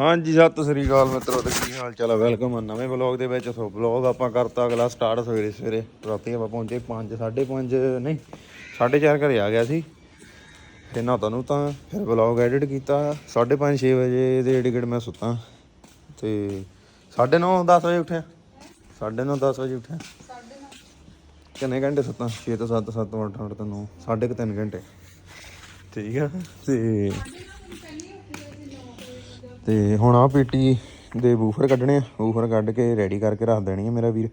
ਹਾਂਜੀ, ਸਤਿ ਸ੍ਰੀ ਅਕਾਲ ਮਿੱਤਰੋ, ਤੇ ਕੀ ਹਾਲ ਚਾਲ ਹੈ ਵੈਲਕਮ ਆ ਨਵੇਂ ਵਲੌਗ ਦੇ ਵਿੱਚ। ਸੋ ਵਲੌਗ ਆਪਾਂ ਕਰਤਾ ਅਗਲਾ ਸਟਾਰਟ ਸਵੇਰੇ ਸਵੇਰੇ। ਰਾਤੀ ਆਪਾਂ ਪਹੁੰਚੇ 5 5:30 ਨਹੀਂ 4:30 ਘਰੇ ਆ ਗਿਆ ਸੀ। ਤੇ ਨਾ ਤੁਹਾਨੂੰ ਤਾਂ ਫਿਰ ਵਲੌਗ ਐਡਿਟ ਕੀਤਾ। 5:30 6 ਵਜੇ ਦੇ ਏਡ ਮੈਂ ਸੁੱਤਾ। ਤੇ 9:30 10 ਵਜੇ ਉੱਠਿਆ। 9:30 10 ਵਜੇ ਉੱਠਿਆ। ਕਿੰਨੇ ਘੰਟੇ ਸੁੱਤਾ? 6 ਤੋਂ 7 7 ਤੋਂ 8 8 ਤੋਂ 9 ਸਾਢੇ ਕੁ ਤਿੰਨ ਘੰਟੇ। ਠੀਕ ਆ? ਤੇ ਤੇ ਹੁਣ ਆ ਪੇਟੀ ਦੇ ਬੂਫਰ ਕੱਢਣੇ ਆ। ਬੂਫਰ ਕੱਢ ਕੇ ਰੈਡੀ ਕਰਕੇ ਰੱਖ ਦੇਣੀ ਆ ਮੇਰਾ ਵੀਰ।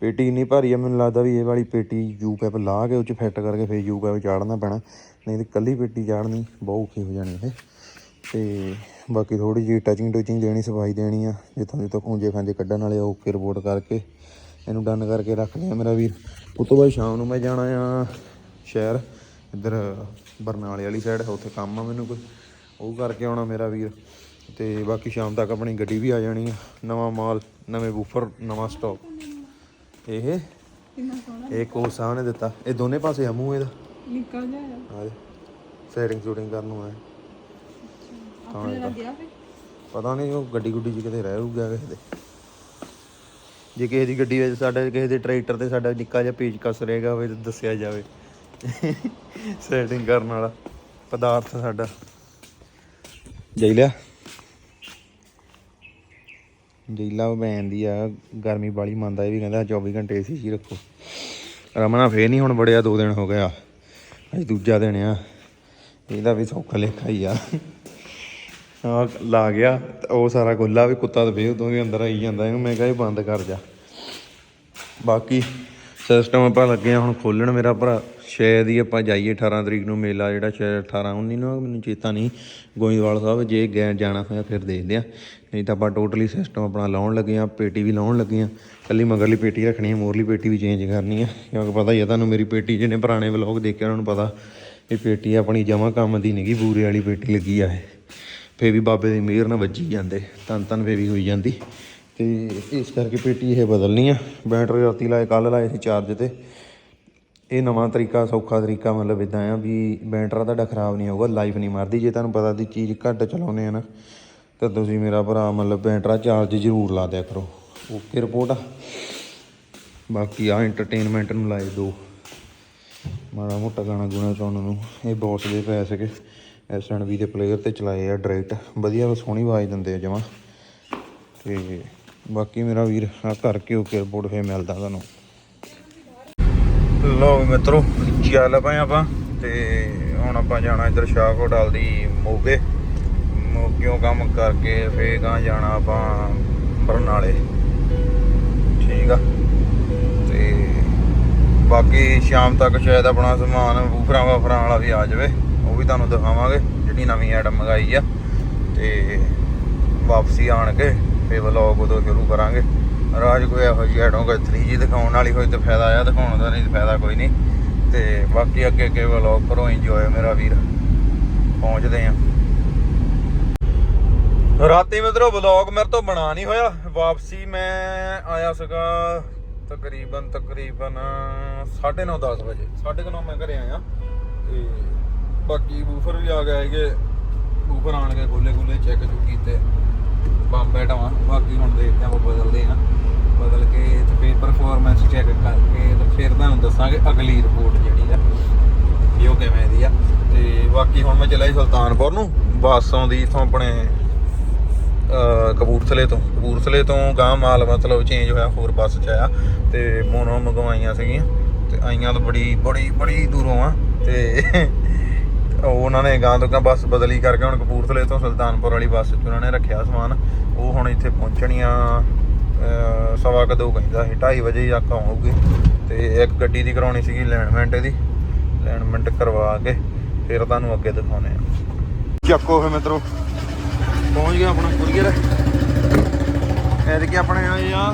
ਪੇਟੀ ਇੰਨੀ ਭਾਰੀ ਆ, ਮੈਨੂੰ ਲੱਗਦਾ ਵੀ ਇਹ ਵਾਲੀ ਪੇਟੀ ਯੂ ਪੈਪ ਲਾ ਕੇ ਉਹ ਚ ਫਿੱਟ ਕਰਕੇ ਫੇਰ ਯੂ ਪੈਪ ਚਾੜਨਾ ਪੈਣਾ। ਨਹੀਂ ਤੇ ਕੱਲੀ ਪੇਟੀ ਚਾੜਨੀ ਬਹੁਤ ਔਖੀ ਹੋ ਜਾਣੀ ਇਹ। ਤੇ ਬਾਕੀ ਥੋੜੀ ਜਿਹੀ ਟਚਿੰਗ ਟਚਿੰਗ ਦੇਣੀ, ਸਫ਼ਾਈ ਦੇਣੀ ਆ। ਜਿੱਥੋਂ ਜਿੱਥੋਂ ਖੂੰਜੇ ਖਾਂਜੇ ਕੱਢਣ ਵਾਲੇ ਆ ਓਕੇ ਰਿਪੋਰਟ ਕਰਕੇ ਇਹਨੂੰ ਡਨ ਕਰਕੇ ਰੱਖ ਲਿਆ ਮੇਰਾ ਵੀਰ। ਉਸ ਤੋਂ ਬਾਅਦ ਸ਼ਾਮ ਨੂੰ ਮੈਂ ਜਾਣਾ ਆ ਸ਼ਹਿਰ। ਇੱਧਰ ਬਰਨਾਲੇ ਵਾਲੀ ਸਾਈਡ ਉੱਥੇ ਕੰਮ ਆ ਮੈਨੂੰ ਕੋਈ। ਉਹ ਕਰਕੇ ਆਉਣਾ ਮੇਰਾ ਵੀਰ। ਤੇ ਬਾਕੀ ਸ਼ਾਮ ਤੱਕ ਆਪਣੀ ਗੱਡੀ ਵੀ ਆ ਜਾਣੀ ਆ। ਨਵਾਂ ਮਾਲ ਨਵੇਂ ਬੂਫਰ ਨਵਾਂ ਸਟਾਕ ਇਹ ਇਹ ਕੋਲ ਸਾਹਮਣੇ ਦਿੱਤਾ। ਇਹ ਦੋਨੇ ਪਾਸੇ ਆ ਮੂੰਹ ਇਹਦਾ। ਨਿੱਕਾ ਜਿਹਾ ਆ। ਆ ਸੈਟਿੰਗ ਸ਼ੂਟਿੰਗ ਕਰਨ ਨੂੰ ਆ ਆਪਣੇ ਨਾਲ ਗਿਆ ਫੇ ਪਤਾ ਨਹੀਂ ਉਹ ਗੱਡੀ ਗੁੱਡੀ 'ਚ ਕਿਤੇ ਰਹਿ ਹੋਊਗਾ ਕਿਸੇ ਦੇ। ਜੇ ਕਿਸੇ ਦੀ ਗੱਡੀ ਵਿੱਚ ਸਾਡਾ ਕਿਸੇ ਦੇ ਟਰੈਕਟਰ ਤੇ ਸਾਡਾ ਨਿੱਕਾ ਜਿਹਾ ਪੇਜ ਕਸ ਰਹੇਗਾ ਹੋਵੇ ਤਾਂ ਦੱਸਿਆ ਜਾਵੇ। ਸੈਟਿੰਗ ਕਰਨ ਵਾਲਾ ਪਦਾਰਥ ਸਾਡਾ। ਜਈ ਲਿਆ। ਜਈਲਾ ਭੈਣ ਦੀ ਆ, ਗਰਮੀ ਵਾਲੀ ਮੰਨਦਾ, ਇਹ ਵੀ ਕਹਿੰਦਾ 24 ਘੰਟੇ ਏਸੀ 'ਚ ਹੀ ਰੱਖੋ। ਰਮਨਾ ਫੇਰ ਨਹੀਂ ਹੁਣ ਬੜਿਆ ਦੋ ਦਿਨ ਹੋ ਗਿਆ। ਅੱਜ ਦੂਜਾ ਦਿਨ ਆ। ਇਹਦਾ ਵੀ ਸੌਖਾ ਲੇਖਾ ਹੀ ਆ। ਆ ਲਾ ਗਿਆ, ਉਹ ਸਾਰਾ ਗੁੱਲਾ ਵੀ ਕੁੱਤਾ ਤੇ ਫੇਰ ਉਦੋਂ ਵੀ ਅੰਦਰ ਆਈ ਜਾਂਦਾ, ਇਹਨੂੰ ਮੈਂ ਕਿਹਾ ਇਹ ਬੰਦ ਕਰ ਜਾ। ਬਾਕੀ ਸਿਸਟਮ ਆਪਾਂ ਲੱਗੇ ਆ ਹੁਣ ਖੋਲਣ ਮੇਰਾ ਭਰਾ। ਸ਼ਾਇਦ ਹੀ ਆਪਾਂ ਜਾਈਏ 18 ਤਰੀਕ ਨੂੰ ਮੇਲਾ, ਜਿਹੜਾ ਸ਼ਾਇਦ 18 19 ਨੂੰ ਮੈਨੂੰ ਚੇਤਾ ਨਹੀਂ। ਗੋਇੰਦਵਾਲ ਸਾਹਿਬ ਜੇ ਗਏ, ਜਾਣਾ ਹੋਇਆ ਫਿਰ ਦੇਖਦੇ ਆ। ਨਹੀਂ ਤਾਂ ਆਪਾਂ ਟੋਟਲੀ ਸਿਸਟਮ ਆਪਣਾ ਲਾਉਣ ਲੱਗੇ ਆ ਪੇਟੀ ਵੀ ਲਾਉਣ ਲੱਗੇ ਆ ਕੱਲੀ ਮਗਰਲੀ ਪੇਟੀ ਰੱਖਣੀ ਆ ਮੋਰਲੀ ਪੇਟੀ ਵੀ ਚੇਂਜ ਕਰਨੀ ਆ ਕਿਉਂਕਿ ਪਤਾ ਹੀ ਆ ਤੁਹਾਨੂੰ ਮੇਰੀ ਪੇਟੀ, ਜਿਹਨੇ ਪੁਰਾਣੇ ਵਲੌਗ ਦੇਖਿਆ ਉਹਨਾਂ ਨੂੰ ਪਤਾ ਇਹ ਪੇਟੀ ਆਪਣੀ ਜਮਾ ਕੰਮ ਦੀ ਨਹੀਂਗੀ ਬੂਰੇ ਵਾਲੀ ਪੇਟੀ ਲੱਗੀ ਆ ਇਹ। ਫੇ ਵੀ ਬਾਬੇ ਦੀ ਮਿਹਰ ਨਾਲ ਵੱਜੀ ਜਾਂਦੇ ਤਨ ਤਨ ਫੇ ਵੀ ਹੋਈ ਜਾਂਦੀ। ਤੇ ਇਸ ਕਰਕੇ ਪੇਟੀ ਇਹ ਬਦਲਣੀ ਆ। ਬੈਟਰੀ ਰਾਤੀ ਲਾਏ ਕੱਲ ਲਾਏ ਸੀ ਚਾਰਜ ਤੇ। ਇਹ ਨਵਾਂ ਤਰੀਕਾ, ਸੌਖਾ ਤਰੀਕਾ ਮਤਲਬ ਇਦਾਂ ਆ ਵੀ ਬੈਟਰਾ ਤੁਹਾਡਾ ਖਰਾਬ ਨਹੀਂ ਹੋਊਗਾ ਲਾਈਫ ਨਹੀਂ ਮਰਦੀ। ਜੇ ਤੁਹਾਨੂੰ ਪਤਾ ਦੀ ਚੀਜ਼ ਘੱਟ ਚਲਾਉਨੇ ਆ ਨਾ ਤਾਂ ਤੁਸੀਂ ਮੇਰਾ ਭਰਾ ਮਤਲਬ ਬੈਟਰਾ ਚਾਰਜ ਜ਼ਰੂਰ ਲਾ ਦਿਆ ਕਰੋ। ਓਕੇ ਰਿਪੋਰਟ ਆ। ਬਾਕੀ ਆ ਐਂਟਰਟੇਨਮੈਂਟ ਨੂੰ ਲਾਏ ਦੋ। ਮਾੜਾ ਮੋਟਾ ਗਾਣਾ ਗੁਣਾ ਚਾਉਣ ਨੂੰ। ਇਹ ਬੌਸ ਦੇ ਪੈ ਸਕੇ ਐਸਐਨਵੀ ਦੇ ਪਲੇਅਰ ਤੇ ਚਲਾਏ ਆ ਡਾਇਰੈਕਟ ਵਧੀਆ ਸੋਹਣੀ ਆਵਾਜ਼ ਦਿੰਦੇ ਆ ਜਮਾ। ਤੇ ਬਾਕੀ ਮੇਰਾ ਵੀਰ ਆ ਕਰਕੇ ਓਕੇ ਰਿਪੋਰਟ ਫੇਰ ਮਿਲਦਾ ਤੁਹਾਨੂੰ। ਲੋ ਮਿੱਤਰੋ ਚੱਲ ਪਏ ਆਪਾਂ? ਤੇ ਹੁਣ ਆਪਾਂ ਜਾਣਾ ਇੱਧਰ ਸ਼ਾਹਕੋਟਲ ਦੀ ਮੋਗੇ। ਮੋਗਿਓ ਕੰਮ ਕਰਕੇ ਫੇਰ ਗਾਂ ਜਾਣਾ ਆਪਾਂ ਬਰਨਾਲੇ? ਠੀਕ ਆ। ਤੇ ਬਾਕੀ ਸ਼ਾਮ ਤੱਕ ਸ਼ਾਇਦ ਆਪਣਾ ਸਮਾਨ ਬੂਫਰਾਂ ਵਾਫਰਾਂ ਵਾਲਾ ਵੀ ਆ ਜਾਵੇ। ਉਹ ਵੀ ਤੁਹਾਨੂੰ ਦਿਖਾਵਾਂਗੇ, ਜਿਹੜੀ ਨਵੀਂ ਆਈਟਮ ਮੰਗਾਈ ਆ। ਤੇ ਵਾਪਸੀ ਆਣ ਕੇ ਫੇਰ ਵਲੌਗ ਉਦੋਂ ਸ਼ੁਰੂ ਕਰਾਂਗੇ। ਰਾਜ ਕੋਈ ਇਹੋ ਜਿਹੀ ਆਈਟਮ ਕੋਈ 3G ਦਿਖਾਉਣ ਵਾਲੀ ਹੋਈ ਤਾਂ ਫਾਇਦਾ ਆ, ਦਿਖਾਉਣ ਦਾ ਨਹੀਂ ਫਾਇਦਾ ਕੋਈ ਨਹੀਂ। ਤੇ ਬਾਕੀ ਅੱਗੇ ਅੱਗੇ ਵਲੌਗ ਕਰੋ ਇੰਜੋਏ ਮੇਰਾ ਵੀਰ। ਪਹੁੰਚਦੇ ਆ। ਰਾਤੀ ਮਿੱਤਰੋ ਵਲੌਗ ਮੇਰੇ ਤੋਂ ਬਣਾ ਨਹੀਂ ਹੋਇਆ। ਵਾਪਸੀ ਮੈਂ ਆਇਆ ਸੀਗਾ ਤਕਰੀਬਨ ਤਕਰੀਬਨ 9:30 10 ਵਜੇ। 9:30 ਮੈਂ ਘਰੇ ਆਇਆ ਤੇ ਬਾਕੀ ਬੂਫਰ ਵੀ ਆ ਗਏ ਹੈਗੇ। ਬੂਫਰ ਆਣ ਕੇ ਖੋਲੇ ਖੋਲੇ ਚੈੱਕ ਚੁੱਕ ਕੀਤੇ। ਬੰਬੇ ਢਾਵਾਂ ਬਾਕੀ ਹੁਣ ਦੇਖਦੇ ਆਪਾਂ ਬਦਲਦੇ ਆ ਬਦਲ ਕੇ ਤੇ ਫੇਰ ਪਰਫਾਰਮੈਂਸ ਚੈੱਕ ਕਰਕੇ ਤੇ ਫਿਰ ਤੁਹਾਨੂੰ ਦੱਸਾਂਗੇ ਅਗਲੀ ਰਿਪੋਰਟ ਜਿਹੜੀ ਆ ਇਹ ਉਹ ਕਿਵੇਂ ਦੀ ਆ। ਤੇ ਬਾਕੀ ਹੁਣ ਮੈਂ ਚੱਲਿਆ ਸੀ ਸੁਲਤਾਨਪੁਰ ਨੂੰ। ਬੱਸ ਆਉਂਦੀ ਇਥੋਂ ਆਪਣੇ ਕਪੂਰਥਲੇ ਤੋਂ। ਕਪੂਰਥਲੇ ਤੋਂ ਗਾਂ ਮਾਲ ਮਤਲਬ ਚੇਂਜ ਹੋਇਆ, ਹੋਰ ਬੱਸ ਚ ਆਇਆ ਤੇ ਮੋਨੋ ਮੰਗਵਾਈਆਂ ਸੀਗੀਆਂ ਤੇ ਆਈਆਂ ਤਾਂ ਬੜੀ ਬੜੀ ਬੜੀ ਦੂਰੋਂ ਆ ਤੇ ਉਹਨਾਂ ਨੇ ਗਾਂ ਤੋਂ ਗਾਂ ਬੱਸ ਬਦਲੀ ਕਰਕੇ ਹੁਣ ਕਪੂਰਥਲੇ ਤੋਂ ਸੁਲਤਾਨਪੁਰ ਵਾਲੀ ਬੱਸ 'ਚ ਉਹਨਾਂ ਨੇ ਰੱਖਿਆ ਸਮਾਨ। ਉਹ ਹੁਣ ਇੱਥੇ ਪਹੁੰਚਣੀਆਂ ਸਵਾ ਕਦੋਂ ਕਹਿੰਦਾ ਸੀ 2:30 ਵਜੇ ਤੱਕ ਆਉਣਗੇ ਤੇ ਇੱਕ ਗੱਡੀ ਦੀ ਕਰਾਉਣੀ ਸੀਗੀ ਲੈਂਡਮੈਂਟ ਦੀ। ਲੈਂਡਮੈਂਟ ਕਰਵਾ ਕੇ ਫਿਰ ਤੁਹਾਨੂੰ ਅੱਗੇ ਦਿਖਾਉਣੇ ਆ ਚੱਕੋ ਫੇ ਮਿੱਤਰੋ। ਪਹੁੰਚ ਗਿਆ ਆਪਣਾ ਕੁਰੀਅਰ ਐਤਕੀ ਆਪਣੇ ਆਏ ਆ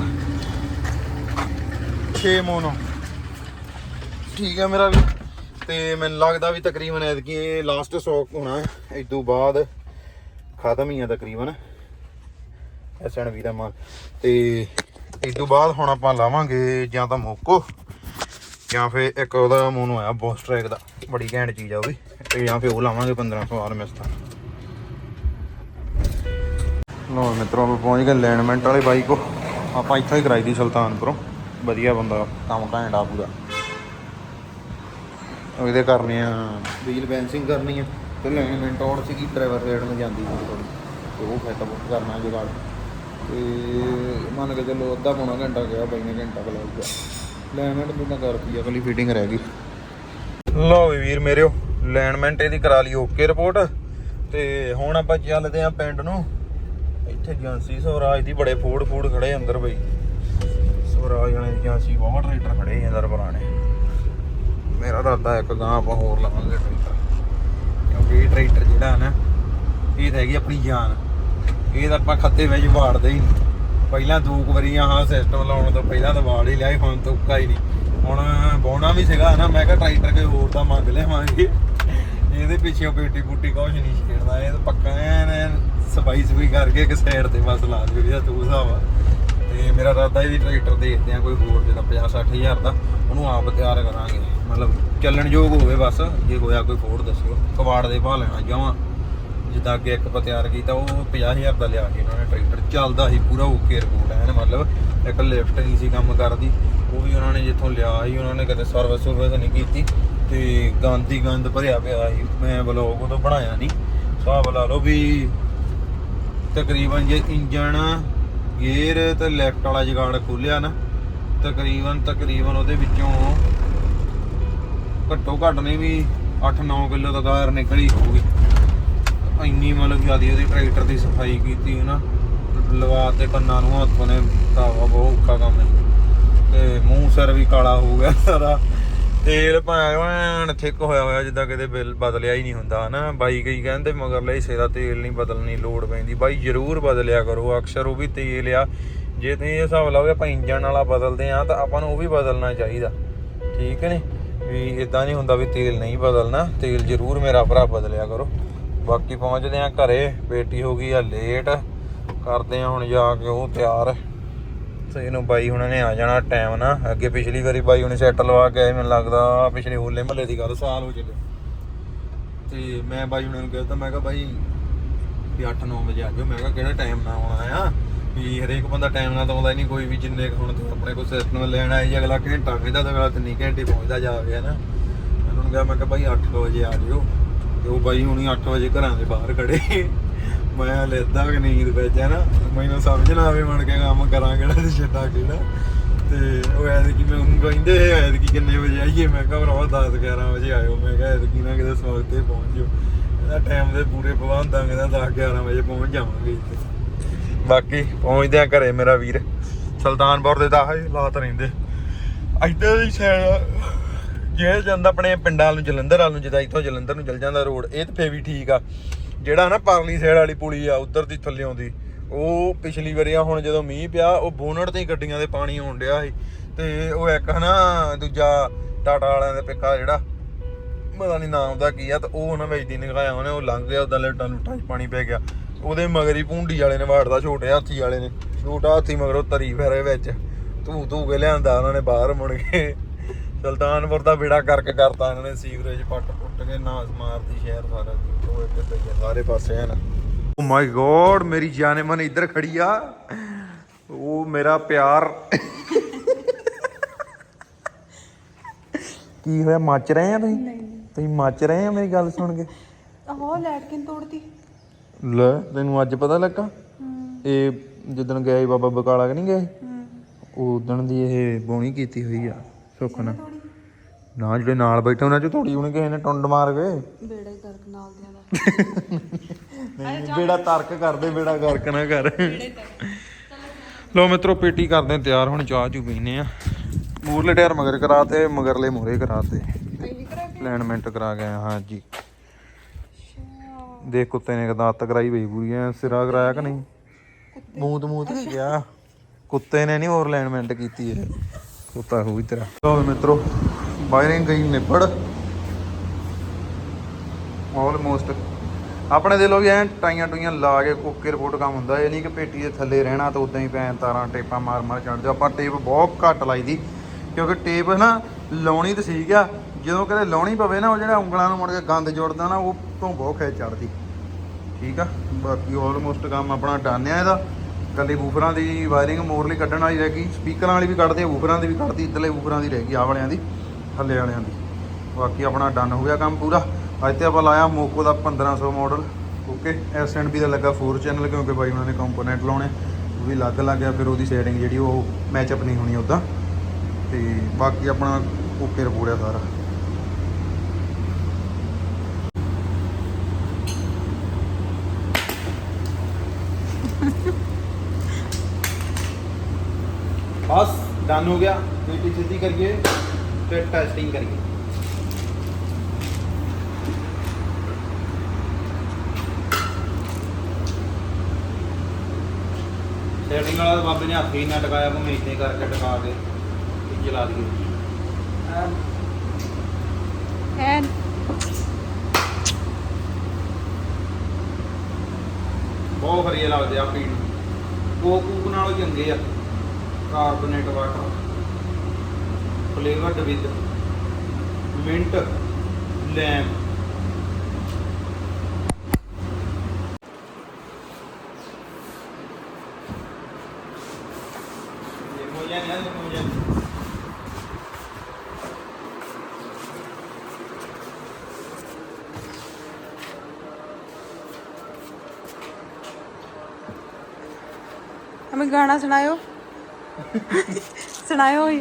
6 ਮੋਨੋ। ਠੀਕ ਹੈ ਮੇਰਾ ਵੀ। ਤੇ ਮੈਨੂੰ ਲੱਗਦਾ ਵੀ ਤਕਰੀਬਨ ਐਤਕੀ ਇਹ ਲਾਸਟ ਸਟਾਕ ਹੋਣਾ ਇਸ ਤੋਂ ਬਾਅਦ ਖਤਮ ਹੀ ਆ ਤਕਰੀਬਨ। ਐਸਐਨਵੀ ਦਾ ਮਾਲ। ਤੇ ਇਸ ਤੋਂ ਬਾਅਦ ਹੁਣ ਆਪਾਂ ਲਾਵਾਂਗੇ ਜਾਂ ਤਾਂ ਮੋਕੋ, ਜਾਂ ਫਿਰ ਇੱਕ ਉਹਦਾ ਮੋਨੋ ਆਇਆ ਬੋਸ ਟਰੈਕ ਦਾ। ਬੜੀ ਘੈਂਟ ਚੀਜ਼ ਆ ਉਹ ਵੀ। ਤੇ ਜਾਂ ਫਿਰ ਉਹ ਲਾਵਾਂਗੇ 1500 ਆਰਐਮਐਸ ਦਾ। ਲੋ ਮਿੱਤਰੋ ਆਪਾਂ ਪਹੁੰਚ ਗਏ ਲੈਂਡਮੈਂਟ ਵਾਲੇ ਬਾਈ ਕੋ ਆਪਾਂ ਇੱਥੋਂ ਹੀ ਕਰਾਈ ਦੀ ਸੁਲਤਾਨਪੁਰੋਂ। ਵਧੀਆ ਬੰਦਾ ਕੰਮ ਘੈਂਟਾ ਪੂਰਾ। ਉਹ ਇਹਦੇ ਕਰਨੇ ਆ। ਵੀਲ ਬੈਂਸਿੰਗ ਕਰਨੀ ਆ। ਤੇ ਲੈਂਡਮੈਂਟ ਔਰ ਸੀਗੀ ਡਰਾਈਵਰ ਰੇਡ ਨੂੰ ਜਾਂਦੀ ਸੀ ਥੋੜੀ ਤੇ ਉਹ ਫਿੱਟ ਬੁੱਕ ਕਰਨਾ ਜੁਗਾੜ। ਤੇ ਮੰਨ ਕੇ ਚੱਲੋ ਅੱਧਾ ਪੌਣਾ ਘੰਟਾ ਗਿਆ ਬਾਈ ਨੇ ਘੰਟਾ ਕੁ ਲਾਊਗਾ। ਲੈਂਡਮੈਂਟ ਨੂੰ ਤਾਂ ਕਰਤੀ ਅਗਲੀ ਫਿਟਿੰਗ ਰਹਿ ਗਈ। ਲਓ ਵੀ ਵੀਰ ਮੇਰਿਓ ਲੈਂਡਮੈਂਟ ਇਹਦੀ ਕਰਾ ਲਈ ਓਕੇ ਰਿਪੋਰਟ। ਤੇ ਹੁਣ ਆਪਾਂ ਚੱਲਦੇ ਆਂ ਪਿੰਡ ਨੂੰ। ਇੱਥੇ ਏਜੰਸੀ ਸਵਰਾਜ ਦੀ ਬੜੇ ਫੂਡ ਫੂਡ ਖੜੇ ਅੰਦਰ ਬਈ। ਸਵਰਾਜ ਵਾਲੇ ਏਜੰਸੀ ਬਹੁਤ ਟਰੈਕਟਰ ਖੜੇ ਆ ਅੰਦਰ ਪੁਰਾਣੇ। ਮੇਰਾ ਇਰਾਦਾ ਇੱਕ ਗਾਂ ਆਪਾਂ ਹੋਰ ਲਵਾਂਗੇ ਟਰੈਕਟਰ। ਕਿਉਂਕਿ ਇਹ ਟਰੈਕਟਰ ਜਿਹੜਾ ਨਾ ਇਹ ਤਾਂ ਹੈਗੀ ਆਪਣੀ ਜਾਨ। ਇਹ ਤਾਂ ਆਪਾਂ ਖੱਤੇ ਵਿੱਚ ਵਾੜਦੇ ਹੀ ਨਹੀਂ। ਪਹਿਲਾਂ ਦੋ ਕੁ ਵਾਰੀ ਆਹ ਸਿਸਟਮ ਲਾਉਣ ਤੋਂ ਪਹਿਲਾਂ ਤਾਂ ਵਾੜ ਹੀ ਲਿਆ ਸੀ, ਹੁਣ ਤਾਂ ਉੱਕਾ ਹੀ ਨਹੀਂ। ਹੁਣ ਬਾਉਣਾ ਵੀ ਸੀਗਾ ਨਾ ਮੈਂ ਕਿਹਾ ਟਰੈਕਟਰ ਕੋਈ ਹੋਰ ਤਾਂ ਮੰਗ ਲਿਆਵਾਂਗੇ। ਇਹਦੇ ਪਿੱਛੇ ਪੇਟੀ ਬੂਟੀ ਕੁਛ ਨਹੀਂ ਛੇੜਦਾ ਇਹ ਤਾਂ ਪੱਕਾ ਐਨ ਸਫ਼ਾਈ ਸਫ਼ਾਈ ਕਰਕੇ ਇੱਕ ਸਾਈਡ ਤੇ ਬਸ ਲਾ ਦਿਓ ਇਹਦਾ ਤੂੰ ਹਿਸਾਬ ਆ। ਤੇ ਮੇਰਾ ਇਰਾਦਾ ਇਹ ਵੀ ਟਰੈਕਟਰ ਦੇਖਦੇ ਆ ਕੋਈ ਹੋਰ ਜਿਹੜਾ 50 60 ਹਜ਼ਾਰ ਦਾ, ਉਹਨੂੰ ਆਪ ਤਿਆਰ ਕਰਾਂਗੇ। ਮਤਲਬ ਚੱਲਣ ਯੋਗ ਹੋਵੇ ਬਸ, ਜੇ ਹੋਇਆ ਕੋਈ ਫੋੜ ਦੱਸਿਓ। ਕਵਾੜ ਦੇ ਭਾਅ ਲੈਣਾ ਜਾਵਾਂ ਜਿੱਦਾਂ ਅੱਗੇ ਇੱਕ ਪਾ ਤਿਆਰ ਕੀਤਾ, ਉਹ 50000 ਦਾ ਲਿਆ ਸੀ ਉਹਨਾਂ ਨੇ ਟਰੈਕਟਰ ਚੱਲਦਾ ਸੀ ਪੂਰਾ ਓਕੇ ਰਿਪੋਰਟ ਐਨ ਮਤਲਬ ਇੱਕ ਲਿਫਟ ਨਹੀਂ ਸੀ ਕੰਮ ਕਰਦੀ। ਉਹ ਵੀ ਉਹਨਾਂ ਨੇ ਜਿੱਥੋਂ ਲਿਆ ਸੀ, ਉਹਨਾਂ ਨੇ ਕਦੇ ਸਰਵਿਸ ਸਰਵਿਸ ਨਹੀਂ ਕੀਤੀ। ਤੇ ਗੰਦ ਹੀ ਗੰਦ ਭਰਿਆ ਪਿਆ ਸੀ। ਮੈਂ ਬਲੌਗ ਉਦੋਂ ਬਣਾਇਆ ਨਹੀਂ। ਹਿਸਾਬ ਲਾ ਲਓ ਵੀ ਤਕਰੀਬਨ ਜੇ ਇੰਜਣ, ਗੇਅਰ ਤੇ ਲੈਫਟ ਵਾਲਾ ਜਗਾੜ ਖੋਲਿਆ ਨਾ, ਤਕਰੀਬਨ ਤਕਰੀਬਨ ਉਹਦੇ ਵਿੱਚੋਂ ਘੱਟੋ ਘੱਟ ਨਹੀਂ ਵੀ 8-9 ਕਿਲੋ ਦਾ ਗਾਇਰ ਨਿਕਲੀ ਹੋਊਗੀ। ਇੰਨੀ ਮਤਲਬ ਜਿਆਦੀ ਉਹਦੀ ਟਰੈਕਟਰ ਦੀ ਸਫ਼ਾਈ ਕੀਤੀ ਨਾ, ਲਵਾ ਤੇ ਕੰਨਾਂ ਨੂੰ ਹੱਥੋਂ ਨੇ ਤਾਵਾ ਬਹੁਤ ਔਖਾ ਕੰਮ ਹੈ। ਤੇ ਮੂੰਹ ਸਿਰ ਵੀ ਕਾਲਾ ਹੋ ਗਿਆ ਸਾਰਾ। ਤੇਲ ਭਾਵੇਂ ਥਿੱਕ ਹੋਇਆ ਹੋਇਆ, ਜਿੱਦਾਂ ਕਿਤੇ ਬਿੱਲ ਬਦਲਿਆ ਹੀ ਨਹੀਂ ਹੁੰਦਾ, ਹਨਾ? ਬਾਈ ਕਈ ਕਹਿੰਦੇ ਮਗਰਲੇ ਹਿੱਸੇ ਦਾ ਤੇਲ ਨਹੀਂ ਬਦਲਣੀ, ਲੋੜ ਪੈਂਦੀ। ਬਾਈ ਜ਼ਰੂਰ ਬਦਲਿਆ ਕਰੋ, ਅਕਸਰ ਉਹ ਵੀ ਤੇਲ ਆ। ਜੇ ਤੁਸੀਂ ਇਹ ਹਿਸਾਬ ਲਾਓਗੇ ਆਪਾਂ ਇੰਜਨ ਵਾਲਾ ਬਦਲਦੇ ਆ ਤਾਂ ਆਪਾਂ ਨੂੰ ਉਹ ਵੀ ਬਦਲਣਾ ਚਾਹੀਦਾ। ਠੀਕ ਹੈ ਨੀ? ਵੀ ਇਦਾਂ ਨਹੀਂ ਹੁੰਦਾ ਵੀ ਤੇਲ ਨਹੀਂ ਬਦਲਣਾ, ਤੇਲ ਜ਼ਰੂਰ ਮੇਰਾ ਭਰਾ ਬਦਲਿਆ ਕਰੋ। ਬਾਕੀ ਪਹੁੰਚਦੇ ਆ ਘਰੇ, ਬੇਟੀ ਹੋ ਗਈ ਆ, ਲੇਟ। ਕਰਦੇ ਆ ਹੁਣ ਜਾ ਕੇ ਉਹ ਤਿਆਰ। ਤੇ ਇਹਨੂੰ ਬਾਈ ਹੁਣਾਂ ਨੇ ਆ ਜਾਣਾ ਟਾਈਮ ਨਾ। ਅੱਗੇ ਪਿਛਲੀ ਵਾਰੀ ਬਾਈ ਹੁਣੇ ਸੈਟ ਲਵਾ ਕੇ ਆਏ, ਮੈਨੂੰ ਲੱਗਦਾ ਪਿਛਲੇ ਹੋਲੇ ਮਹੱਲੇ ਦੀ ਗੱਲ, ਸਾਲ ਹੋ ਚੱਲਿਆ ਤੇ ਮੈਂ ਬਾਈ ਹੁਣਾਂ ਨੂੰ ਕਹਿੰਦਾ ਮੈਂ ਕਿਹਾ ਬਾਈ ਵੀ 8-9 ਵਜੇ ਆ ਜਾਓ ਮੈਂ ਕਿਹਾ ਕਿਹੜਾ ਟਾਈਮ ਨਾ ਆਉਣਾ ਆ? ਵੀ ਹਰੇਕ ਬੰਦਾ ਟਾਈਮ ਨਾਲ ਤਾਂ ਆਉਂਦਾ ਨਹੀਂ, ਕੋਈ ਵੀ ਜਿੰਨੇ ਕੁ ਹੁਣ ਤੇ ਆਪਣੇ ਕੋਲ ਸਿਸਟਮ ਲੈਣ ਆਏ ਜੀ, ਅਗਲਾ ਘੰਟਾ ਕਹਿੰਦਾ ਤਾਂ ਅਗਲਾ ਤਿੰਨ ਘੰਟੇ ਪਹੁੰਚਦਾ ਜਾਵੇ ਨਾ ਮੈਨੂੰ ਉਹਨੂੰ ਕਿਹਾ ਮੈਂ ਕਿਹਾ ਬਾਈ 8 ਵਜੇ ਆ ਜਿਓ ਤੇ ਉਹ ਬਾਈ ਹੁਣੀ 8 ਵਜੇ ਘਰਾਂ ਦੇ ਬਾਹਰ ਖੜੇ। ਮੈਂ ਲੈਦਾ ਕਿ ਨੀਂਦ ਵਿੱਚ ਹੈ ਨਾ। ਮੈਨੂੰ ਸਮਝ ਨਾ ਆਵੇ ਮਣ ਕੇ ਕੰਮ ਕਰਾਂ ਕਿਹੜਾ ਤੇ ਛੱਡਾ ਕਿਹੜਾ। ਤੇ ਉਹ ਐਦ ਕਿ ਮੈਂ ਉਹਨੂੰ ਕਹਿੰਦੇ ਐਦ ਕਿ ਕਿੰਨੇ ਵਜੇ ਆਈਏ? ਮੈਂ ਕਿਹਾ ਭਰਾਵਾ 10 11 ਵਜੇ ਆਇਓ। ਮੈਂ ਕਿਹਾ ਐਦ ਕਿ ਨਾ ਕਿਤੇ ਸਵਾਗਤ ਤੇ ਪਹੁੰਚ ਜਿਓ। ਇਹਦਾ ਟਾਈਮ ਦੇ ਪੂਰੇ ਪ੍ਰਬੰਧ ਕਹਿੰਦਾ 10 11 ਵਜੇ ਪਹੁੰਚ ਜਾਵਾਂਗੇ ਇੱਥੇ। ਬਾਕੀ ਪਹੁੰਚਦੇ ਆ ਘਰੇ ਮੇਰਾ ਵੀਰ। ਸੁਲਤਾਨਪੁਰ ਦੇ ਤਾਂ ਆਹ ਹਾਲਾਤ ਰਹਿੰਦੇ। ਇੱਧਰ ਦੀ ਸਾਈਡ ਜੇ ਜਾਂਦਾ ਆਪਣੇ ਪਿੰਡਾਂ ਨੂੰ, ਜਲੰਧਰ ਵੱਲ ਨੂੰ, ਜਿੱਦਾਂ ਇੱਥੋਂ ਜਲੰਧਰ ਨੂੰ ਚਲ ਜਾਂਦਾ ਰੋਡ ਇਹ ਤਾਂ ਫੇਰ ਵੀ ਠੀਕ ਆ। ਜਿਹੜਾ ਨਾ ਪਰਲੀ ਸਾਈਡ ਵਾਲੀ ਪੁਲੀ ਆ, ਉਧਰ ਦੀ ਥੱਲੇ ਆਉਂਦੀ, ਉਹ ਪਿਛਲੀ ਵਾਰੀ ਆ, ਹੁਣ ਜਦੋਂ ਮੀਂਹ ਪਿਆ, ਉਹ ਬੋਨਟ ਤੇ ਹੀ ਗੱਡੀਆਂ ਦੇ ਪਾਣੀ ਆਉਣ ਡਿਆ ਸੀ। ਤੇ ਉਹ ਇੱਕ ਹਨਾ ਦੂਜਾ ਟਾਟਾ ਵਾਲਿਆਂ ਦਾ ਪਿੱਕਾ ਜਿਹੜਾ, ਪਤਾ ਨਹੀਂ ਨਾਮ ਦਾ ਕੀ ਆ, ਤੇ ਉਹ ਉਹਨਾਂ ਵਿੱਚ ਦੀ ਨਿਗਾਇਆ ਉਹਨੇ ਉਹ ਲੰਘ ਗਿਆ ਉਦਾਂ ਲੇਟਾਂ ਲੁੱਟਾਂ 'ਚ ਪਾਣੀ ਪੈ ਗਿਆ। ਉਹਦੇ ਮਗਰ ਹੀ ਭੁੰਡੀ ਵਾਲੇ ਨੇ ਵਾੜਦਾ ਛੋਟੇ ਹਾਥੀ ਵਾਲੇ ਨੇ, ਛੋਟਾ ਹਾਥੀ ਮਗਰੋਂ ਤਰੀ ਫੇਰੇ ਵਿੱਚ, ਧੂ ਧੂ ਕੇ ਲਿਆਂਦਾ ਉਹਨਾਂ ਨੇ ਬਾਹਰ ਮੁੜ ਕੇ। ਸੁਲਤਾਨਪੁਰ ਦਾ ਬੇੜਾ ਕਰਕੇ ਕਰਤਾ ਇਹਨਾਂ ਨੇ ਸੀਵਰੇਜ ਪੱਟ। ਪੁੱਟ ਕੇ ਨਾਸ ਮਾਰਦੀ ਸ਼ਹਿਰ ਸਾਰਾ ਦੀ ਉਹ ਇੱਥੇ ਪਈ ਆ ਸਾਰੇ ਪਾਸੇ ਹਨ ਓ ਮਾਈ ਗੋਡ ਮੇਰੀ ਜਾਨੇ ਮਨ ਇੱਧਰ ਖੜੀ ਆ। ਉਹ ਮੇਰਾ ਪਿਆਰ। ਕੀ ਹੋਇਆ ਮੱਚ ਰਹੇ ਆ ਤੁਸੀਂ? ਤੁਸੀਂ ਮੱਚ ਰਹੇ ਆ ਮੇਰੀ ਗੱਲ ਸੁਣ ਕੇ? ਆਹੋ ਲੈਟ ਕਿਨ ਤੋੜਦੀ? ਲੈ ਤੈਨੂੰ ਅੱਜ ਪਤਾ ਲੱਗਾ? ਹੂੰ। ਇਹ ਜਿੱਦਣ ਗਿਆ ਸੀ ਬਾਬਾ ਬਕਾਲਾ ਕਿ ਨਹੀਂ ਗਏ ਹੂੰ। ਉਹ ਉਦਣ ਦੀ ਇਹ ਬੋਣੀ ਕੀਤੀ ਹੋਈ ਆ ਸੁੱਖ ਨਾਲ। ਨਾ ਜਿਹੜੇ ਨਾਲ ਬੈਠੇ ਉਹਨਾਂ ਚ ਥੋੜੀ ਉਹਨੇ ਕਿਸੇ ਨੇ ਟੁੰਡ ਮਾਰ ਗਏ ਬੇੜਾ ਹੀ ਗਰਕ ਨਾਲ ਦਿਆਂ ਦਾ। ਨਹੀਂ ਬੇੜਾ ਤਰਕ ਕਰਦੇ ਬੇੜਾ ਗਰਕ ਨਾ ਕਰ। ਲੋ ਮਿੱਤਰੋ ਪੇਟੀ ਕਰਦੇ ਤਿਆਰ ਹੁਣ ਚਾਹ ਚੂ ਪੀਨੇ ਆ। ਮੂਰਲੇ ਟਾਇਰ ਮਗਰ ਕਰਾਤੇ ਮਗਰਲੇ ਮੋਰੇ ਕਰਾਤੇ। ਐਨੀ ਕਰਾ ਕੇ ਗਏ ਹਾਂ ਜੀ ਦੇਖ ਕੁੱਤੇ ਨੇ ਕਦਾਤ ਕਰਾਈ ਬਈ ਪੂਰੀ ਐ ਸਿਰਾ ਕਰਾਇਆ ਕਿ ਨਹੀਂ? ਮੂਤ ਮੂਤ ਕੀ ਗਿਆ। ਕੁੱਤੇ ਨੇ ਨਹੀਂ ਹੋਰ ਅਲਾਈਨਮੈਂਟ ਕੀਤੀ ਇਹ। ਕੁੱਤਾ ਹੋਈ ਤੇਰਾ। ਲੋ ਮਿੱਤਰੋ ਵਾਇਰਿੰਗ ਗਈ ਨਿਬੜ। ਆਲਮੋਸਟ ਆਪਣੇ ਦੇ ਲੋ ਵੀ ਐ ਟਾਈਆਂ ਟੂਈਆਂ ਲਾ ਕੇ ਕੋਕੇ ਰਿਪੋਰਟ ਕੰਮ ਹੁੰਦਾ। ਇਹ ਨਹੀਂ ਕਿ ਪੇਟੀ ਦੇ ਥੱਲੇ ਰਹਿਣਾ ਤਾਂ ਉਦਾਂ ਹੀ ਪੈਣ ਤਾਰਾਂ ਟੇਪਾਂ ਮਾਰ ਮਾਰ ਛੱਡ ਦਿਓ ਆਪਾਂ ਟੇਪ ਬਹੁਤ ਘੱਟ ਲਾਈ ਦੀ, ਕਿਉਂਕਿ ਟੇਪ ਨਾ ਲਾਉਣੀ ਤਾਂ ਠੀਕ ਆ। ਜਦੋਂ ਕਦੇ ਲਾਉਣੀ ਪਵੇ ਨਾ, ਉਹ ਜਿਹੜਾ ਉਂਗਲਾਂ ਨੂੰ ਮੁੜ ਕੇ ਗੰਦ ਜੁੜਦਾ ਨਾ, ਉਹ ਤੋਂ ਬਹੁਤ ਖਿੱਚ ਚੜਦੀ ਠੀਕ ਆ? ਬਾਕੀ ਆਲਮੋਸਟ ਕੰਮ ਆਪਣਾ ਡਨ ਆ ਇਹਦਾ। ਕੱਲੀ ਬੂਫਰਾਂ ਦੀ ਵਾਇਰਿੰਗ ਮੋਰਲੀ ਕੱਢਣ ਵਾਲੀ ਰਹਿ ਗਈ। ਸਪੀਕਰਾਂ ਵਾਲੀ ਵੀ ਕੱਢਦੇ ਆ ਬੂਫਰਾਂ ਦੀ ਵੀ ਕੱਢਦੀ, ਇੱਧਰਲੇ ਬੂਫਰਾਂ ਦੀ ਰਹਿ ਗਈ, ਆਹ ਵਾਲਿਆਂ ਦੀ। ਥੱਲੇ ਵਾਲਿਆਂ ਦੀ। ਬਾਕੀ ਆਪਣਾ ਡਨ ਹੋ ਗਿਆ ਕੰਮ ਪੂਰਾ। ਅੱਜ ਤੇ ਆਪਾਂ ਲਾਇਆ ਮੋਕੋ ਦਾ 1500 model okay S and B ਦਾ ਲੱਗਾ 4 ਚੈਨਲ ਕਿਉਂਕਿ ਬਾਈ ਉਹਨਾਂ ਨੇ ਕੰਪੋਨੈਂਟ ਲਾਉਣੇ। ਉਹ ਵੀ ਲੱਗ ਲੱਗ ਗਿਆ ਫਿਰ ਉਹਦੀ ਸੈਟਿੰਗ ਜਿਹੜੀ ਉਹ ਮੈਚਅਪ ਨਹੀਂ ਹੋਣੀ ਉਦਾਂ ਤੇ ਬਾਕੀ ਆਪਣਾ ਓਕੇ ਰਿਪੋਰਟ ਆ ਸਾਰਾ। ਬਸ, ਡਨ ਹੋ ਗਿਆ। ਪੀਟੀ ਸਿੱਧੀ ਕਰੀਏ। ਤੇ ਟੈਸਟਿੰਗ ਕਰੀਏ। ਸੈਟਿੰਗ ਵਾਲਾ ਬਾਬੇ ਨੇ ਹੱਥ ਹੀ ਨਾ ਟਕਾਇਆ ਭਾਵੇਂ ਇੱਥੇ ਕਰਕੇ ਟਕਾ ਕੇ ਤੇ ਚਲਾ ਦਈਏ। ਐਨ ਬਹੁਤ ਵਧੀਆ ਲੱਗਦੇ ਆ ਪੀਣ ਕੂਕ ਨਾਲੋਂ ਚੰਗੇ ਆ। Carbonate water. Flavoured with mint lamb ਇਹ ਹੋ ਜਾਣੇ ਆ ਹੋ ਜਾਣੇ हमें गाना सुनायो सुनायो ही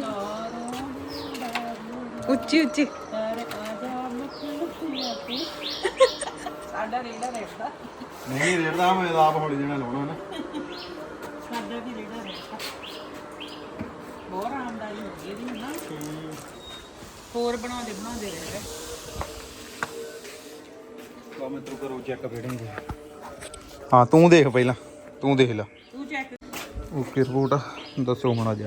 ਉੱਚੀ ਉੱਚੀ। ਸਾਡਾ ਰੇੜਾ ਰੇੜਾ ਨਹੀਂ ਰੇੜਦਾ ਮੈਂ ਤਾਂ ਆਪ ਹੌਲੀ ਦੇਣਾ ਲਾਉਣਾ ਨਾ। ਸਾਡਾ ਵੀ ਰੇੜਾ ਰੇੜਾ ਬਹੁਤ ਆਰਾਮਦਾਰੀ ਹੋ ਗਈ ਇਹਦੀ ਨਾ। ਹੋਰ ਬਣਾਉਂਦੇ ਬਣਾਉਂਦੇ ਰਹਿ। ਗਏ ਲਓ ਮਿੱਤਰੋ ਕਰੋ ਚੈੱਕ ਫੀਡਿੰਗ ਹਾਂ ਤੂੰ ਦੇਖ ਪਹਿਲਾਂ। ਤੂੰ ਦੇਖ ਲੈ। ਤੂੰ ਚੈੱਕ ਓਕੇ ਰਿਪੋਰਟ ਦੱਸੋ ਹੁਣ ਅੱਜ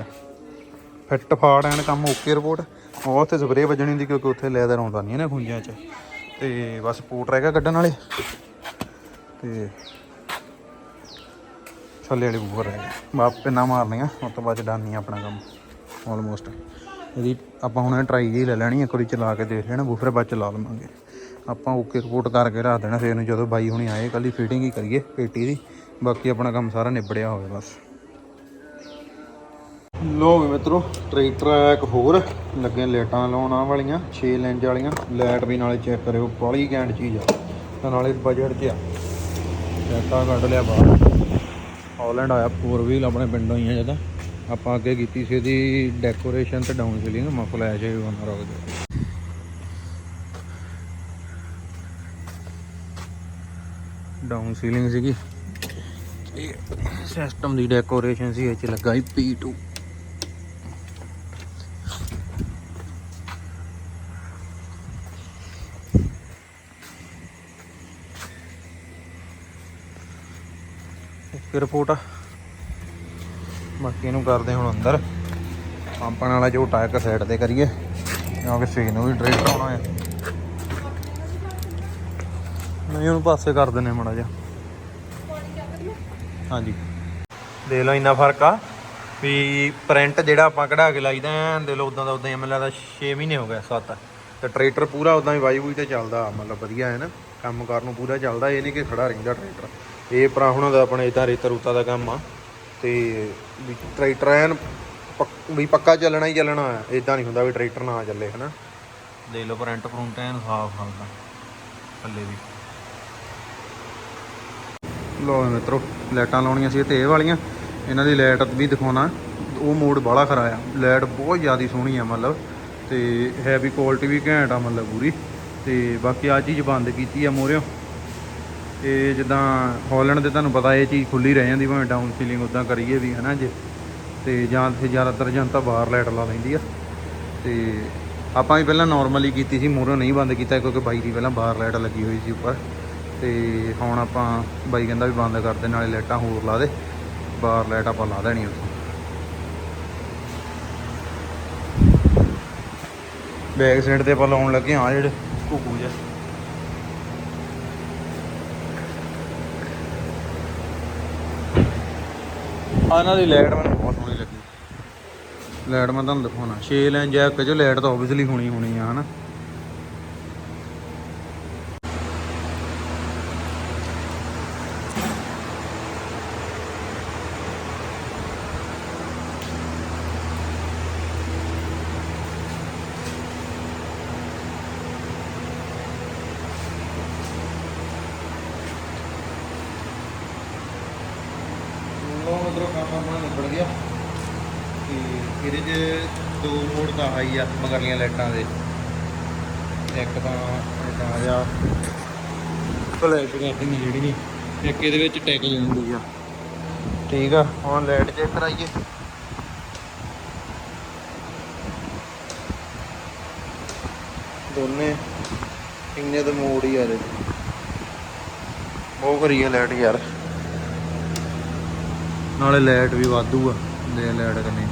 ਫਿੱਟ ਫਾੜ ਐਨ ਕੰਮ ਓਕੇ ਰਿਪੋਰਟ। ਉਹ ਉੱਥੇ ਸਪਰੇਅ ਵੱਜਣੀ ਹੁੰਦੀ ਕਿਉਂਕਿ ਉੱਥੇ ਲੈਦਰ ਆਉਂਦਾ ਨਹੀਂ ਨਾ ਖੁੰਝਾਂ 'ਚ। ਤੇ ਬਸ ਪੋਟ ਰਹਿ ਗਿਆ ਕੱਢਣ ਵਾਲੇ। ਤੇ ਥੱਲੇ ਵਾਲੇ ਬੂਹਰ ਰਹਿ ਗਏ ਬਾਪ ਪਿੰਨਾ ਮਾਰਨੀਆਂ, ਉਸ ਤੋਂ ਬਾਅਦ ਡਾਨੀ ਆਪਣਾ ਕੰਮ। ਆਲਮੋਸਟ ਇਹਦੀ ਆਪਾਂ ਹੁਣ ਟਰਾਈ ਜਿਹੀ ਲੈ ਲੈਣੀ, ਇੱਕ ਵਾਰੀ ਚਲਾ ਕੇ ਦੇਖ ਲੈਣਾ ਬੂਫਰ ਬਾਅਦ ਚਲਾ ਲਵਾਂਗੇ। ਆਪਾਂ ਓਕੇ ਰਿਪੋਰਟ ਕਰਕੇ ਰੱਖ ਦੇਣਾ, ਫਿਰ ਨੂੰ ਜਦੋਂ ਬਾਈ ਹੁਣੀ ਆਏ ਕੱਲੀ ਫਿਟਿੰਗ ਹੀ ਕਰੀਏ ਪੇਟੀ ਦੀ। ਬਾਕੀ ਆਪਣਾ ਕੰਮ ਸਾਰਾ ਨਿਬੜਿਆ ਹੋਵੇ ਬਸ। ਲੋ ਵੀ ਮਿੱਤਰੋ, ਟਰੈਕਟਰ ਆਇਆ ਇੱਕ ਹੋਰ ਲੱਗੇ ਲਾਈਟਾਂ ਲਾਉਣ ਆਹ ਵਾਲੀਆਂ 6 ਲੈਂਜ ਵਾਲੀਆਂ, ਲਾਈਟ ਵੀ ਨਾਲੇ ਚੈੱਕ ਕਰਿਓ ਬੜੀ ਘੈਂਟ ਚੀਜ਼ ਆ। ਤੇ ਨਾਲੇ ਬਜਟ 'ਚ ਆ। ਲਾਈਟਾਂ ਕੱਢ ਲਿਆ ਬਾਹਰ। ਹਾਲੈਂਡ ਆਇਆ ਫੋਰ ਵੀਲ ਆਪਣੇ ਪਿੰਡੋਂ ਹੀ ਆ ਜਦਾ ਆਪਾਂ ਅੱਗੇ ਕੀਤੀ ਸੀ ਇਹਦੀ ਡੈਕੋਰੇਸ਼ਨ ਤੇ ਡਾਊਨ ਸੀਲਿੰਗ ਮਾ ਫਲੈਸ਼ ਹੀ ਬਣਾ ਰੋਕ ਦੇ ਡਾਊਨ ਸੀਲਿੰਗ ਸੀਗੀ। ਸਿਸਟਮ ਦੀ ਡੈਕੋਰੇਸ਼ਨ ਸੀ, ਇਹ ਚ ਲੱਗਾ ਸੀ P2 ਇੱਕ ਰਿਪੋਰਟ ਆ? ਬਾਕੀ ਇਹਨੂੰ ਕਰਦੇ ਹੁਣ ਅੰਦਰ। ਪੰਪਣ ਵਾਲਾ ਝੋਟਾ ਇੱਕ ਸਾਈਡ ਤੇ ਕਰੀਏ ਕਿਉਂਕਿ ਸੇਨ ਨੂੰ ਵੀ ਡਰੇਟ ਆਉਣਾ ਹੈ। ਨਹੀਂ, ਉਹਨੂੰ ਪਾਸੇ ਕਰ ਦਿੰਨੇ ਮੜਾ ਜਾ ਹਾਂਜੀ। ਦੇ ਲਓ ਇੰਨਾ ਫ਼ਰਕ ਆ ਵੀ ਪ੍ਰਿੰਟ ਜਿਹੜਾ ਆਪਾਂ ਕਢਾ ਕੇ ਲਾਈਦਾ ਦੇ ਲਓ ਉਦਾਂ ਦਾ ਉਦਾਂ ਹੀ ਮੈਨੂੰ ਲੱਗਦਾ 6 ਮਹੀਨੇ ਹੋ ਗਏ 7 ਤੇ ਟਰੈਕਟਰ ਪੂਰਾ ਉਦਾਂ ਹੀ ਵਾਈ ਵੂਈ ਤੇ ਚੱਲਦਾ, ਮਤਲਬ ਵਧੀਆ ਹੈ ਨਾ। ਕੰਮ ਕਰਨ ਨੂੰ ਪੂਰਾ ਚੱਲਦਾ, ਇਹ ਨਹੀਂ ਕਿ ਖੜਾ ਰਹਿੰਦਾ ਟਰੈਕਟਰ ਇਹ ਭਰਾ ਹੁਣਾਂ ਦਾ ਆਪਣੇ ਇਦਾਂ ਰੇਤਾ ਰੂਤਾ ਦਾ ਕੰਮ ਆ। ਤੇ ਵੀ ਟਰੈਕਟਰ ਐਨ ਪੱਕ- ਵੀ ਪੱਕਾ ਚੱਲਣਾ ਹੀ ਚੱਲਣਾ ਹੈ ਇਦਾਂ ਨਹੀਂ ਹੁੰਦਾ ਵੀ ਟਰੈਕਟਰ ਨਾ ਚੱਲੇ ਹਨਾ? ਦੇਖ ਲਓ ਪ੍ਰਿੰਟ ਪ੍ਰੁੰਟ ਐਨ ਸਾਫ਼ ਹਾਲਦਾ ਥੱਲੇ ਵੀ। ਲੋ ਮਿੱਤਰੋ ਲਾਈਟਾਂ ਲਾਉਣੀਆਂ ਸੀ ਤੇ ਇਹ ਵਾਲੀਆਂ। ਇਹਨਾਂ ਦੀ ਲਾਈਟ ਵੀ ਦਿਖਾਉਣਾ। ਉਹ ਮੋਡ ਬਾਹਲਾ ਖਰਾ ਆ। ਲਾਈਟ ਬਹੁਤ ਜ਼ਿਆਦਾ ਸੋਹਣੀ ਆ ਮਤਲਬ। ਤੇ ਹੈਵੀ ਕੁਆਲਿਟੀ ਵੀ ਘੈਂਟ ਆ ਮਤਲਬ ਪੂਰੀ। ਤੇ ਬਾਕੀ ਆ ਚੀਜ਼ ਬੰਦ ਕੀਤੀ ਆ ਮੋਰਿਓ। ਇਹ ਜਿੱਦਾਂ ਹਾਲੈਂਡ ਦੇ ਤੁਹਾਨੂੰ ਪਤਾ ਇਹ ਚੀਜ਼ ਖੁੱਲੀ ਰਹਿ ਜਾਂਦੀ ਭਾਵੇਂ ਡਾਊਨ ਸੀਲਿੰਗ ਉਦਾਂ ਕਰੀਏ ਵੀ, ਹਨਾ ਜੇ। ਤੇ ਜਾਂ ਤੇ ਜ਼ਿਆਦਾਤਰ ਜਨਤਾ ਬਾਹਰ ਲਾਈਟ ਲਾ ਲੈਂਦੀ ਆ। ਤੇ ਆਪਾਂ ਵੀ ਪਹਿਲਾਂ ਨਾਰਮਲੀ ਕੀਤੀ ਸੀ ਮੋਰਿਓ ਨਹੀਂ ਬੰਦ ਕੀਤਾ ਕਿਉਂਕਿ ਬਾਈ ਦੀ ਪਹਿਲਾਂ ਬਾਹਰ ਲਾਈਟ ਲੱਗੀ ਹੋਈ ਸੀ ਉੱਪਰ। ਤੇ ਹੁਣ ਆਪਾਂ ਬਾਈ ਕਹਿੰਦਾ ਵੀ ਬੰਦ ਕਰ ਦੇ, ਨਾਲੇ ਲਾਈਟਾਂ ਹੋਰ ਲਾ ਦੇ। ਬਾਹਰ ਲਾਈਟ ਆਪਾਂ ਲਾ ਦੇਣੀ ਉੱਥੇ। ਬੈਕ ਸਾਈਡ ਤੇ ਆਪਾਂ ਲਾਉਣ ਲੱਗੇ ਆ ਜਿਹੜੇ ਘੁੱਗੂ ਜਿਹਾ। ਆ ਇਹਨਾਂ ਦੀ ਲਾਈਟ ਮੈਨੂੰ ਬਹੁਤ ਸੋਹਣੀ ਲੱਗੀ। ਲਾਈਟ ਮੈਂ ਤੁਹਾਨੂੰ ਦਿਖਾਉਣਾ। 6 ਲਾਈਨ ਜੈਕ ਚ ਲਾਈਟ ਤਾਂ ਆਬਵੀਅਸਲੀ ਹੋਣੀ ਹੋਣੀ ਆ, ਹਨਾ? ਚਲੋ ਕੰਮ ਆਪਣਾ ਨਿਬੜ ਗਿਆ। ਤੇ ਇਹਦੇ 'ਚ ਦੋ ਮੋੜ ਤਾਂ ਹਾਈ ਆ, ਮਗਰਲੀਆਂ ਲਾਈਟਾਂ ਦੇ। ਇੱਕ ਤਾਂ ਇਦਾਂ ਆ ਫਲੈਸ਼ ਕਰਨੀ ਜਿਹੜੀ ਨਹੀਂ ਇੱਕ ਇਹਦੇ ਵਿੱਚ ਟੈਕ ਹੁੰਦੀ ਆ। ਠੀਕ ਆ, ਹੁਣ ਲਾਈਟ ਚੈੱਕ ਕਰਾਈਏ। ਦੋਨੇ, ਇੰਨੇ ਤੇ ਮੋੜ ਹੀ ਆ ਰਹੇ ਉਹ ਕਰੀਏ ਲਾਈਟ ਯਾਰ। ਨਾਲੇ ਲਾਈਟ ਵੀ ਵਾਧੂ ਆ, ਦੇ ਲਾਈਟ ਕਰਨੀ।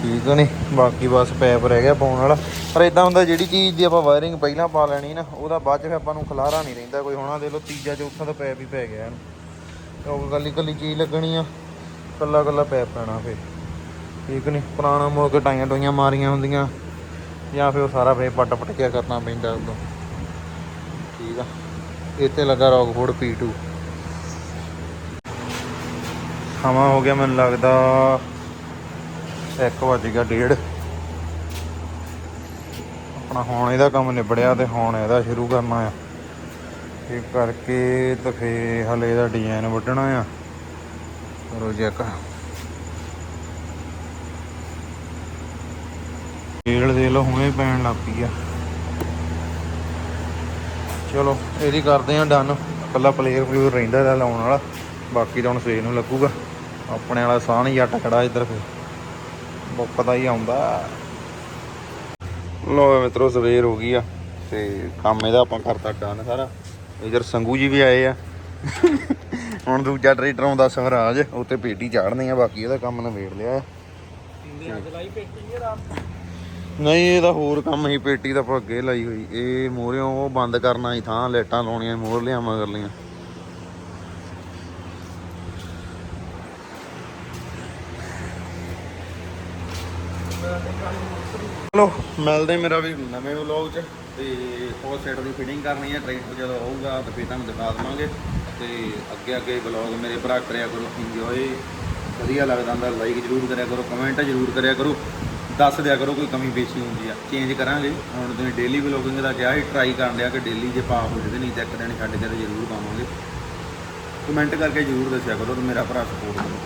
ਠੀਕ ਆ ਨਹੀਂ ਬਾਕੀ ਬਸ ਪੈਪ ਰਹਿ ਗਿਆ ਪਾਉਣ ਵਾਲਾ। ਪਰ ਇਦਾਂ ਹੁੰਦਾ ਜਿਹੜੀ ਚੀਜ਼ ਦੀ ਆਪਾਂ ਵਾਇਰਿੰਗ ਪਹਿਲਾਂ ਪਾ ਲੈਣੀ ਨਾ, ਉਹਦਾ ਬਾਅਦ ਚ ਫਿਰ ਆਪਾਂ ਨੂੰ ਖਲਾਰਾ ਨਹੀਂ ਰਹਿੰਦਾ ਕੋਈ। ਹੋਣਾ ਦੇ ਲੋ ਤੀਜਾ ਚੌਥਾ ਤਾਂ ਪੈਪ ਹੀ ਪੈ ਗਿਆ। ਇਹਨੂੰ ਉਹ ਕੱਲੀ ਕੱਲੀ ਚੀਜ਼ ਲੱਗਣੀ ਆ, ਕੱਲਾ ਕੱਲਾ ਪੈਪ ਪੈਣਾ ਫੇ ਠੀਕ ਨਹੀਂ ਪੁਰਾਣਾ ਮੁੜ ਕੇ ਟਾਈਆਂ ਟੋਈਆਂ ਮਾਰੀਆਂ ਹੁੰਦੀਆਂ, ਜਾਂ ਫਿਰ ਉਹ ਸਾਰਾ ਫੇ ਪੱਟ ਪੱਟ ਕੇ ਕਰਨਾ ਪੈਂਦਾ ਉਦੋਂ। ਠੀਕ ਆ। ਇੱਥੇ ਲੱਗਾ ਰੌਕਫੋਰਡ P2 ਸਮਾਂ ਹੋ ਗਿਆ ਮੈਨੂੰ ਲੱਗਦਾ 1 ਵਜ ਗਿਆ ਡੇਢ। ਆਪਣਾ ਹੁਣ ਇਹਦਾ ਕੰਮ ਨਿਬੜਿਆ ਤੇ ਹੁਣ ਇਹਦਾ ਸ਼ੁਰੂ ਕਰਨਾ ਆ। ਇਹ ਕਰਕੇ ਤੇ ਫੇ ਹਲੇ ਇਹਦਾ ਡਿਜ਼ਾਈਨ ਵੱਢਣਾ ਆ। ਕਰੋ ਚੈੱਕ ਢੇਲ ਦੇ ਲਓ, ਹੁਣੇ ਪੈਣ ਲੱਗ ਪਈ ਆ। ਚਲੋ, ਇਹਦੀ ਕਰਦੇ ਆ ਡਨ ਕੱਲਾ ਪਲੇਅਰ ਪਲੂਰ ਰਹਿੰਦਾ ਇਹਦਾ ਲਾਉਣ ਵਾਲਾ। ਬਾਕੀ ਤਾਂ ਹੁਣ ਸਵੇਰ ਨੂੰ ਲੱਗੂਗਾ। ਆਪਣੇ ਵਾਲਾ ਸਾਹ ਹੀ ਜੱਟ ਖੜਾ ਇੱਧਰ ਫੇ ਮੁੱਕਦਾ ਹੀ ਆਉਂਦਾ। ਲੋ ਮਿੱਤਰੋ, ਸਵੇਰ ਹੋ ਗਈ ਆ। ਤੇ ਕੰਮ ਇਹਦਾ ਆਪਾਂ ਕਰਤਾ ਡਨ ਸਾਰਾ। ਇਧਰ ਸੰਗੂ ਜੀ ਵੀ ਆਏ ਆ। ਹੁਣ ਦੂਜਾ ਟਰੈਕਟਰ ਆਉਂਦਾ ਸਵਰਾਜ। ਉੱਤੇ ਪੇਟੀ ਚਾੜਨੀ ਆ, ਬਾਕੀ ਇਹਦਾ ਕੰਮ ਨਵੇੜ ਲਿਆ। ਨਹੀਂ ਇਹਦਾ ਹੋਰ ਕੰਮ ਹੀ ਪੇਟੀ ਦਾ ਆਪਾਂ ਅੱਗੇ ਲਾਈ ਹੋਈ। ਇਹ ਮੋਰਿਓਂ ਉਹ ਬੰਦ ਕਰਨਾ ਹੀ ਥਾਂ ਲਾਈਟਾਂ ਲਾਉਣੀਆਂ ਮੋਰ ਲਿਆ ਮਗਰ ਲੀਆਂ ਚਲੋ, ਮਿਲਦੇ ਮੇਰਾ ਵੀ ਨਵੇਂ ਵਲੌਗ 'ਚ, ਤੇ ਉਹ ਸੈਟ ਦੀ ਫਿਟਿੰਗ ਕਰਨੀ ਹੈ ਟਰੈਕਟਰ ਜਦੋਂ ਆਊਗਾ, ਤਾਂ ਫਿਰ ਤੁਹਾਨੂੰ ਦਿਖਾ ਦਵਾਂਗੇ। ਤੇ ਅੱਗੇ ਅੱਗੇ ਵਲੌਗ ਮੇਰੇ ਭਰਾ ਕਰਿਆ ਕਰੋ ਇੰਜੋਏ ਵਧੀਆ ਲੱਗਦਾ ਹੁੰਦਾ ਲਾਈਕ ਜਰੂਰ ਕਰਿਆ ਕਰੋ ਕਮੈਂਟ ਜਰੂਰ ਕਰਿਆ ਕਰੋ। ਦੱਸ ਦਿਆ ਕਰੋ ਕੋਈ ਕਮੀ ਬੇਸ਼ੀ ਹੁੰਦੀ ਆ। ਚੇਂਜ ਕਰਾਂਗੇ। ਹੁਣ ਤੁਸੀਂ ਡੇਲੀ ਵਲੌਗਿੰਗ ਦਾ ਕਿਹਾ ਹੀ ਟਰਾਈ ਕਰਨ ਲਿਆ ਕਿ ਡੇਲੀ ਜੇ ਪਾ ਹੋ ਜਦੇ ਨਹੀਂ ਤਾਂ ਇੱਕ ਦਿਨ ਛੱਡ ਕੇ ਤਾਂ ਜਰੂਰ ਪਾਵਾਂਗੇ। ਕਮੈਂਟ ਕਰਕੇ ਜਰੂਰ ਦੱਸਿਆ ਕਰੋ ਤੇ ਮੇਰਾ ਭਰਾ ਸਪੋਰਟ ਕਰੋ।